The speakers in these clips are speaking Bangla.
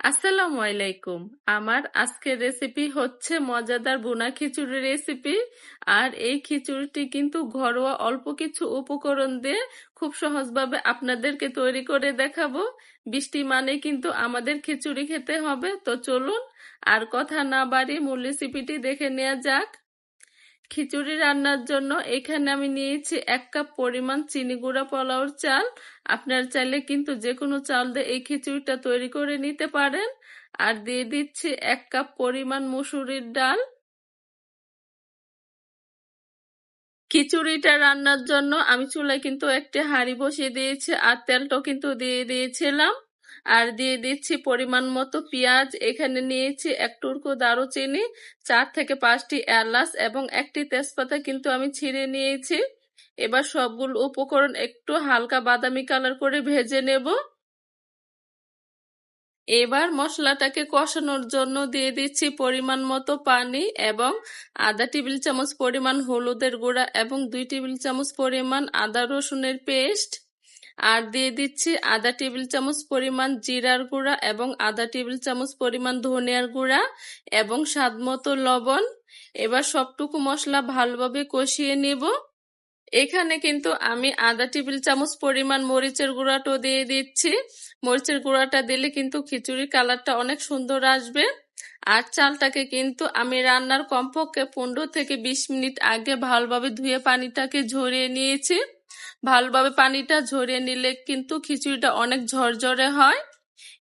আসসালামু আলাইকুম। আমার আজকের রেসিপি হচ্ছে মজাদার বোনা খিচুড়ি রেসিপি আর এই খিচুড়িটি কিন্তু ঘরোয়া অল্প কিছু উপকরণ দিয়ে খুব সহজভাবে আপনাদেরকে তৈরি করে দেখাবো। বৃষ্টি মানে কিন্তু আমাদের খিচুড়ি খেতে হবে। তো চলুন, আর কথা না বাড়ি মূল রেসিপিটি দেখে নেওয়া যাক। খিচুড়ি রান্নার জন্য এখানে আমি নিয়েছি এক কাপ পরিমাণ চিনি গুঁড়া পোলাওর চাল। আপনার চাইলে কিন্তু যে কোনো চাল দিয়ে এই খিচুড়িটা তৈরি করে নিতে পারেন। আর দিয়ে দিচ্ছি এক কাপ পরিমাণ মুসুরির ডাল। খিচুড়িটা রান্নার জন্য আমি চুলায় কিন্তু একটি হাঁড়ি বসিয়ে দিয়েছি আর তেলটাও কিন্তু দিয়ে দিয়েছিলাম। আর দিয়ে দিচ্ছি পরিমাণ মতো পেঁয়াজ। এখানে নিয়েছি এক টুকরো দারুচিনি, চার থেকে পাঁচটি এলাচ এবং একটি তেজপাতা কিন্তু আমি ছিঁড়ে নিয়েছি। এবার সবগুলো উপকরণ একটু হালকা বাদামি কালার করে ভেজে নেব। এবার মশলাটাকে কষানোর জন্য দিয়ে দিচ্ছি পরিমাণ মতো পানি এবং আধা টেবিল চামচ পরিমাণ হলুদের গুঁড়া এবং দুই টেবিল চামচ পরিমাণ আদা রসুনের পেস্ট। আর দিয়ে দিচ্ছি আধা টেবিল চামচ পরিমাণ জিরার গুঁড়া এবং আধা টেবিল চামচ পরিমাণ ধনিয়ার গুঁড়া এবং স্বাদ মতো লবণ। এবার সবটুকু মশলা ভালোভাবে কষিয়ে নেব। এখানে কিন্তু আমি আধা টেবিল চামচ পরিমাণ মরিচের গুঁড়াটাও দিয়ে দিচ্ছি। মরিচের গুঁড়াটা দিলে কিন্তু খিচুড়ির কালারটা অনেক সুন্দর আসবে। আর চালটাকে কিন্তু আমি রান্নার কমপক্ষে পনেরো থেকে বিশ মিনিট আগে ভালোভাবে ধুয়ে পানিটাকে ঝরিয়ে নিয়েছি। ভালোভাবে পানিটা ঝরিয়ে নিলে কিন্তু খিচুড়িটা অনেক ঝরঝরে হয়।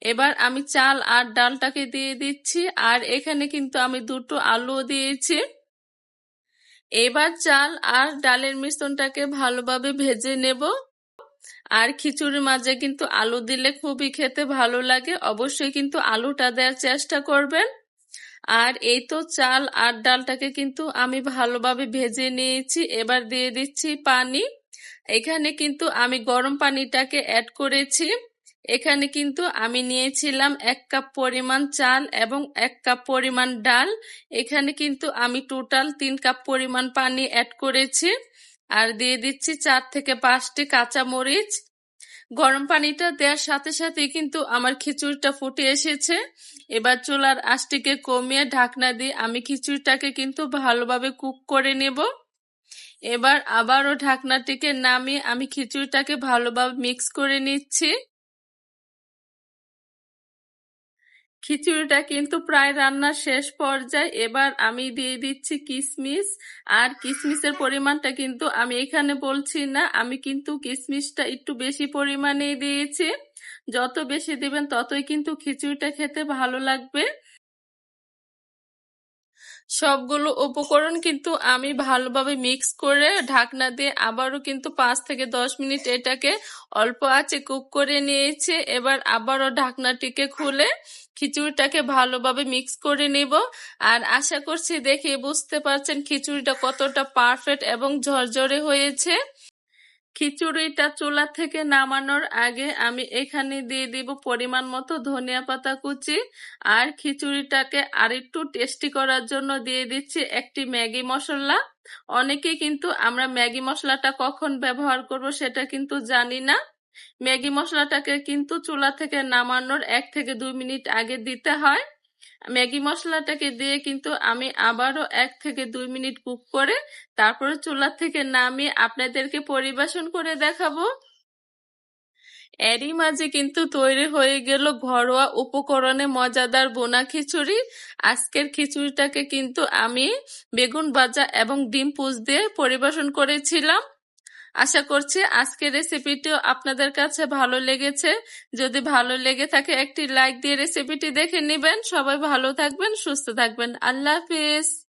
এবার আমি চাল আর ডালটাকে দিয়ে দিচ্ছি আর এখানে কিন্তু আমি দুটো আলুও দিয়েছি। এবার চাল আর ডালের মিশ্রণটাকে ভালোভাবে ভেজে নেব। আর খিচুড়ির মাঝে কিন্তু আলু দিলে খুবই খেতে ভালো লাগে। অবশ্যই কিন্তু আলুটা দেওয়ার চেষ্টা করবেন। আর এই তো চাল আর ডালটাকে কিন্তু আমি ভালোভাবে ভেজে নিয়েছি। এবার দিয়ে দিচ্ছি পানি। এখানে কিন্তু আমি গরম পানিটাকে অ্যাড করেছি। এখানে কিন্তু আমি নিয়েছিলাম এক কাপ পরিমাণ চাল এবং এক কাপ পরিমাণ ডাল। এখানে কিন্তু আমি টোটাল তিন কাপ পরিমাণ পানি অ্যাড করেছি। আর দিয়ে দিচ্ছি চার থেকে পাঁচটি কাঁচা মরিচ গরম পানিটা দেওয়ার সাথে সাথে কিন্তু আমার খিচুড়িটা ফুটে এসেছে। এবার চুলার আঁশটিকে কমিয়ে ঢাকনা দিয়ে আমি খিচুড়িটাকে কিন্তু ভালোভাবে কুক করে নেব। এবার আবারও ঢাকনাটিকে নামিয়ে আমি খিচুড়িটাকে ভালোভাবে মিক্স করে নিচ্ছি। খিচুড়িটা কিন্তু প্রায় রান্নার শেষ পর্যায়ে এবার আমি দিয়ে দিচ্ছি কিশমিশ আর কিশমিশের পরিমাণটা কিন্তু আমি এখানে বলছি না, আমি কিন্তু কিশমিশটা একটু বেশি পরিমাণে দিয়েছি। যত বেশি দিবেন ততই কিন্তু খিচুড়িটা খেতে ভালো লাগবে। সবগুলো উপকরণ কিন্তু আমি ভালোভাবে মিক্স করে ঢাকনা দিয়ে আবারও কিন্তু পাঁচ থেকে দশ মিনিট এটাকে অল্প আছে কুক করে নিয়েছে। এবার আবারও ঢাকনাটিকে খুলে খিচুড়িটাকে ভালোভাবে মিক্স করে নেব। আর আশা করছি দেখে বুঝতে পারছেন খিচুড়িটা কতটা পারফেক্ট এবং ঝরঝরে হয়েছে। খিচুড়িটা চুলা থেকে নামানোর আগে আমি এখানে দিয়ে দিব পরিমাণ মতো ধনিয়া পাতা কুচি আর খিচুড়িটাকে আরেকটু টেস্টি করার জন্য দিয়ে দিচ্ছি একটি ম্যাগি মশলা। অনেকে কিন্তু আমরা ম্যাগি মশলাটা কখন ব্যবহার করব সেটা কিন্তু জানি না। ম্যাগি মশলাটাকে কিন্তু চুলা থেকে নামানোর এক থেকে দুই মিনিট আগে দিতে হয়। ম্যাগি মশলাটাকে দিয়ে কিন্তু আমি আবারও এক থেকে দুই মিনিট কুক করে তারপরে চুলা থেকে নামিয়ে আপনাদেরকে পরিবেশন করে দেখাবো। এরই মাঝে কিন্তু তৈরি হয়ে গেল ঘরোয়া উপকরণে মজাদার বোনা খিচুড়ি। আজকের খিচুড়িটাকে কিন্তু আমি বেগুন ভাজা এবং ডিম পুষ দিয়ে পরিবেশন করেছিলাম। আশা করছি আজকের রেসিপিটিও আপনাদের কাছে ভালো লেগেছে। যদি ভালো লেগে থাকে, একটি লাইক দিয়ে রেসিপিটি দেখে নেবেন। সবাই ভালো থাকবেন, সুস্থ থাকবেন। আল্লাহ হাফিজ।